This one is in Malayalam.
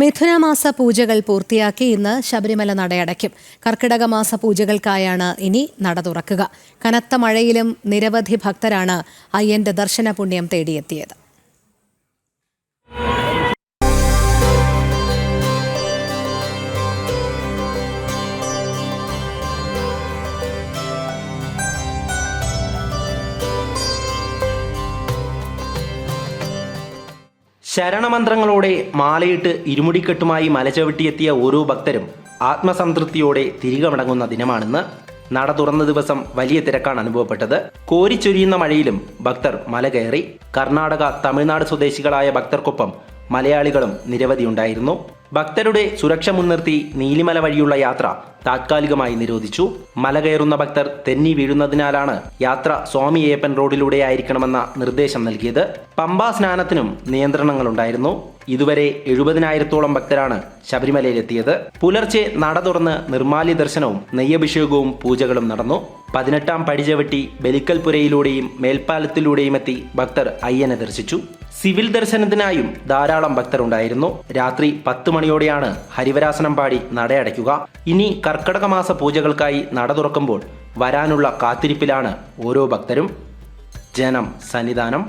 മിഥുനമാസ പൂജകൾ പൂർത്തിയാക്കി ഇന്ന് ശബരിമല നടയടയ്ക്കും. കർക്കിടക മാസ പൂജകൾക്കായാണ് ഇനി നട തുറക്കുക. കനത്ത മഴയിലും നിരവധി ഭക്തരാണ് അയ്യന്റെ ദർശന പുണ്യം തേടിയെത്തിയത്. ശരണമന്ത്രങ്ങളോടെ മാലയിട്ട് ഇരുമുടിക്കെട്ടുമായി മലചവിട്ടിയെത്തിയ ഓരോ ഭക്തരും ആത്മസംതൃപ്തിയോടെ തിരികെ മടങ്ങുന്ന ദിനമാണെന്ന്. നട തുറന്ന ദിവസം വലിയ തിരക്കാണ് അനുഭവപ്പെട്ടത്. കോരിച്ചൊരിയുന്ന മഴയിലും ഭക്തർ മല കയറി. കർണാടക തമിഴ്നാട് സ്വദേശികളായ ഭക്തർക്കൊപ്പം മലയാളികളും നിരവധിയുണ്ടായിരുന്നു ഭക്തരുടെ സുരക്ഷ മുൻനിർത്തി നീലിമല വഴിയുള്ള യാത്ര താത്കാലികമായി നിരോധിച്ചു. മല കയറുന്ന ഭക്തർ തെന്നി വീഴുന്നതിനാലാണ് യാത്ര സ്വാമി ഏപ്പൻ റോഡിലൂടെ ആയിരിക്കണമെന്ന നിർദ്ദേശം നൽകിയത്. പമ്പാ സ്നാനത്തിനും നിയന്ത്രണങ്ങളുണ്ടായിരുന്നു. ഇതുവരെ എഴുപതിനായിരത്തോളം ഭക്തരാണ് ശബരിമലയിലെത്തിയത്. പുലർച്ചെ നട തുറന്ന് നിർമാല്യ ദർശനവും നെയ്യഭിഷേകവും പൂജകളും നടന്നു. പതിനെട്ടാം പടിചവിട്ടി ബലിക്കൽപുരയിലൂടെയും മേൽപ്പാലത്തിലൂടെയും എത്തി ഭക്തർ അയ്യനെ ദർശിച്ചു. സിവിൽ ദർശനത്തിനായും ധാരാളം ഭക്തരുണ്ടായിരുന്നു. രാത്രി പത്ത് മണിയോടെയാണ് ഹരിവരാസനം പാടി നടയടയ്ക്കുക. ഇനി കർക്കടക മാസ പൂജകൾക്കായി നട തുറക്കുമ്പോൾ വരാനുള്ള കാത്തിരിപ്പിലാണ് ഓരോ ഭക്തരും. ജനം സന്നിധാനം.